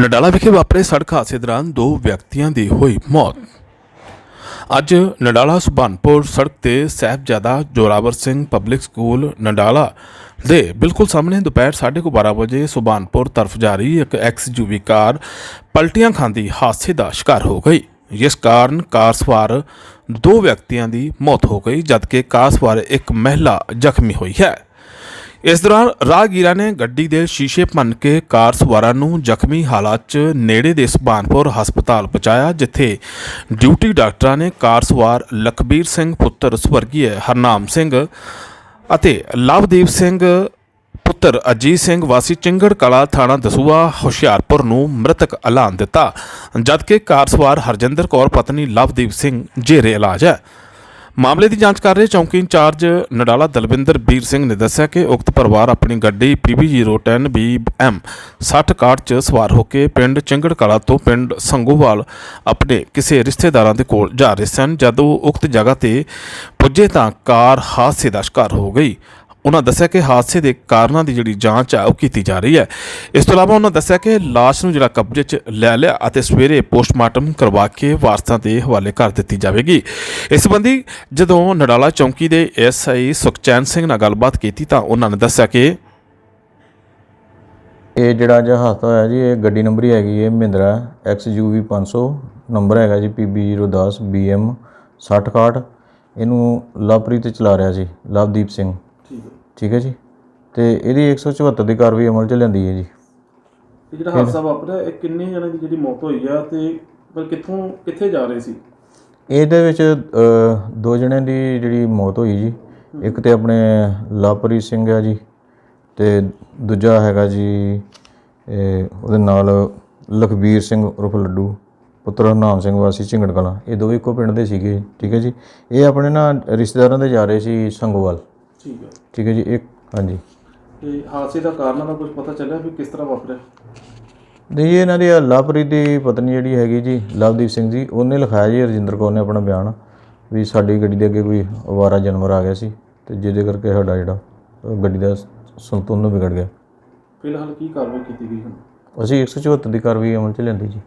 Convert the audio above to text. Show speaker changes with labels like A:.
A: ਨਡਾਲਾ ਵਿਖੇ ਵਾਪਰੇ ਸੜਕ ਹਾਦਸੇ ਦੌਰਾਨ ਦੋ ਵਿਅਕਤੀਆਂ ਦੀ ਹੋਈ ਮੌਤ। ਅੱਜ ਨਡਾਲਾ ਸੁਬਾਨਪੁਰ ਸੜਕ ਤੇ ਸਾਹਿਬਜ਼ਾਦਾ ਜੋਰਾਵਰ ਸਿੰਘ ਪਬਲਿਕ ਸਕੂਲ ਨਡਾਲਾ ਦੇ ਬਿਲਕੁਲ ਸਾਹਮਣੇ ਦੁਪਹਿਰ 12:30 ਵਜੇ ਸੁਬਾਨਪੁਰ ਤਰਫ ਜਾ ਰਹੀ ਇੱਕ ਐਕਸਯੂਵੀ ਕਾਰ ਪਲਟੀਆਂ ਖਾਂਦੀ ਹਾਦਸੇ ਦਾ ਸ਼ਿਕਾਰ ਹੋ ਗਈ। ਜਿਸ ਕਾਰਨ ਕਾਰ ਸਵਾਰ ਦੋ ਵਿਅਕਤੀਆਂ ਦੀ ਮੌਤ ਹੋ ਗਈ, ਜਦਕਿ ਕਾਰ ਸਵਾਰ ਇੱਕ ਮਹਿਲਾ ਜ਼ਖਮੀ ਹੋਈ ਹੈ। ਇਸ ਦੌਰਾਨ ਰਾਹਗੀਰਾਂ ਨੇ ਗੱਡੀ ਦੇ ਸ਼ੀਸ਼ੇ ਭੰਨ ਕੇ ਕਾਰ ਸਵਾਰਾਂ ਨੂੰ ਜ਼ਖਮੀ ਹਾਲਾਤ 'ਚ ਨੇੜੇ ਦੇ ਸੁਭਾਨਪੁਰ ਹਸਪਤਾਲ ਪਹੁੰਚਾਇਆ, ਜਿੱਥੇ ਡਿਊਟੀ ਡਾਕਟਰਾਂ ਨੇ ਕਾਰ ਸਵਾਰ ਲਖਬੀਰ ਸਿੰਘ ਪੁੱਤਰ ਸਵਰਗੀ ਹਰਨਾਮ ਸਿੰਘ ਅਤੇ ਲਵਦੀਪ ਸਿੰਘ ਪੁੱਤਰ ਅਜੀਤ ਸਿੰਘ ਵਾਸੀ ਚਿੰਗੜ ਕਲਾ ਥਾਣਾ ਦਸੂਆ ਹੁਸ਼ਿਆਰਪੁਰ ਨੂੰ ਮ੍ਰਿਤਕ ਐਲਾਨ ਦਿੱਤਾ। ਜਦਕਿ ਕਾਰ ਸਵਾਰ ਹਰਜਿੰਦਰ ਕੌਰ, ਪਤਨੀ ਲਵਦੀਪ ਸਿੰਘ, ਜੇਰੇ ਇਲਾਜ ਹੈ। ਮਾਮਲੇ ਦੀ ਜਾਂਚ ਕਰ ਰਹੇ ਚੌਂਕੀ ਇੰਚਾਰਜ ਨਡਾਲਾ ਦਲਵਿੰਦਰ ਵੀਰ ਸਿੰਘ ਨੇ ਦੱਸਿਆ ਕਿ ਉਕਤ ਪਰਿਵਾਰ ਆਪਣੀ ਗੱਡੀ PB010 BM 6061 ਚ ਸਵਾਰ ਹੋ ਕੇ ਪਿੰਡ ਚਿੰਗੜ ਕਲਾ ਤੋਂ ਪਿੰਡ ਸੰਗੋਵਾਲ ਆਪਣੇ ਕਿਸੇ ਰਿਸ਼ਤੇਦਾਰਾਂ ਦੇ ਕੋਲ ਜਾ ਰਹੇ ਸਨ। ਜਦੋਂ ਉਕਤ ਜਗ੍ਹਾ ਤੇ ਪੁੱਜੇ ਤਾਂ ਕਾਰ ਹਾਦਸੇ ਦਾ ਸ਼ਿਕਾਰ ਹੋ ਗਈ। ਉਹਨਾਂ ਦੱਸਿਆ ਕਿ ਹਾਦਸੇ ਦੇ ਕਾਰਨਾਂ ਦੀ ਜਿਹੜੀ ਜਾਂਚ ਆ, ਉਹ ਕੀਤੀ ਜਾ ਰਹੀ ਹੈ। ਇਸ ਤੋਂ ਇਲਾਵਾ ਉਹਨਾਂ ਦੱਸਿਆ ਕਿ ਲਾਸ਼ ਨੂੰ ਜਿਹੜਾ ਕਬਜ਼ੇ 'ਚ ਲੈ ਲਿਆ ਅਤੇ ਸਵੇਰੇ ਪੋਸਟਮਾਰਟਮ ਕਰਵਾ ਕੇ ਵਾਰਸਾਂ ਦੇ ਹਵਾਲੇ ਕਰ ਦਿੱਤੀ ਜਾਵੇਗੀ। ਇਸ ਸੰਬੰਧੀ ਜਦੋਂ ਨਡਾਲਾ ਚੌਂਕੀ ਦੇ ਐਸਆਈ ਸੁਖਚੈਨ ਸਿੰਘ ਨਾਲ ਗੱਲਬਾਤ ਕੀਤੀ ਤਾਂ ਉਹਨਾਂ ਨੇ ਦੱਸਿਆ ਕਿ
B: ਇਹ ਜਿਹੜਾ ਅੱਜ ਹਾਦਸਾ ਹੋਇਆ ਜੀ, ਇਹ ਗੱਡੀ ਨੰਬਰ ਹੈਗੀ ਹੈ ਮਹਿੰਦਰਾ XUV 500 ਨੰਬਰ ਹੈਗਾ ਜੀ PB010 BM 6061 ਇਹਨੂੰ ਲਵਪ੍ਰੀਤ ਚਲਾ ਰਿਹਾ ਸੀ, ਲਵਦੀਪ ਸਿੰਘ।
A: ਠੀਕ ਹੈ।
B: ਠੀਕ ਹੈ ਜੀ। ਤੇ ਇਹਦੀ 174 ਦੀ ਕਾਰਵਾਈ ਅਮਲ ਚ ਲੈਂਦੀ ਹੈ ਜੀ।
A: ਜਿਹੜਾ ਹਾਦਸਾ ਵਾਪਰਿਆ ਇਹ ਕਿੰਨੇ ਜਣਾਂ ਦੀ ਜਿਹੜੀ ਮੌਤ ਹੋਈ ਆ ਤੇ ਪਰ ਕਿੱਥੋਂ ਕਿੱਥੇ ਜਾ ਰਹੇ ਸੀ?
B: ਇਹਦੇ ਵਿੱਚ ਅ, ਦੋ ਜਣਿਆਂ ਦੀ ਜਿਹੜੀ ਮੌਤ ਹੋਈ ਜੀ। ਇੱਕ ਤੇ ਆਪਣੇ ਲਵਪ੍ਰੀਤ ਸਿੰਘ ਆ ਜੀ ਤੇ ਦੂਜਾ ਹੈਗਾ ਜੀ ਇਹ ਉਹਦੇ ਨਾਲ ਲਖਬੀਰ ਸਿੰਘ ਉਰਫ ਲੱਡੂ ਪੁੱਤਰ ਹਰਨਾਮ ਸਿੰਘ ਵਾਸੀ ਝਿੰਗੜ ਕਲਾਂ ਇਹ ਦੋਵੇਂ ਇੱਕੋ ਪਿੰਡ ਦੇ ਸੀਗੇ ਠੀਕ ਹੈ ਜੀ। ਇਹ ਆਪਣੇ ਨਾ ਰਿਸ਼ਤੇਦਾਰਾਂ ਦੇ ਜਾ ਰਹੇ ਸੀ ਸੰਗੋਵਾਲ।
A: ਠੀਕ ਹੈ
B: ਠੀਕ ਹੈ ਜੀ ਇੱਕ ਹਾਂਜੀ।
A: ਤੇ ਹਾਦਸੇ ਦਾ ਕਾਰਨ ਦਾ ਕੁਝ ਪਤਾ ਚੱਲਿਆ ਵੀ ਕਿਸ ਤਰ੍ਹਾਂ ਵਾਪਰਿਆ?
B: ਨਹੀਂ ਇਹਨਾਂ ਦੀ ਲਵਪ੍ਰੀਤ ਦੀ ਪਤਨੀ ਜਿਹੜੀ ਹੈਗੀ ਜੀ ਲਵਦੀਪ ਸਿੰਘ ਜੀ ਉਹਨੇ ਲਿਖਾਇਆ ਜੀ ਰਜਿੰਦਰ ਕੌਰ ਨੇ ਆਪਣਾ ਬਿਆਨ ਵੀ ਸਾਡੀ ਗੱਡੀ ਦੇ ਅੱਗੇ ਕੋਈ ਅਵਾਰਾ ਜਾਨਵਰ ਆ ਗਿਆ ਸੀ ਤੇ ਜਿਹਦੇ ਕਰਕੇ ਸਾਡਾ ਜਿਹੜਾ ਗੱਡੀ ਦਾ ਸੰਤੁਲਨ ਵਿਗੜ ਗਿਆ।
A: ਫਿਲਹਾਲ ਕੀ ਕਾਰਵਾਈ ਕੀਤੀ ਗਈ ਹੁਣ?
B: ਅਸੀਂ 174 ਦੀ ਕਾਰਵਾਈ ਅਮਲ ਚ ਲੈਂਦੀ ਜੀ।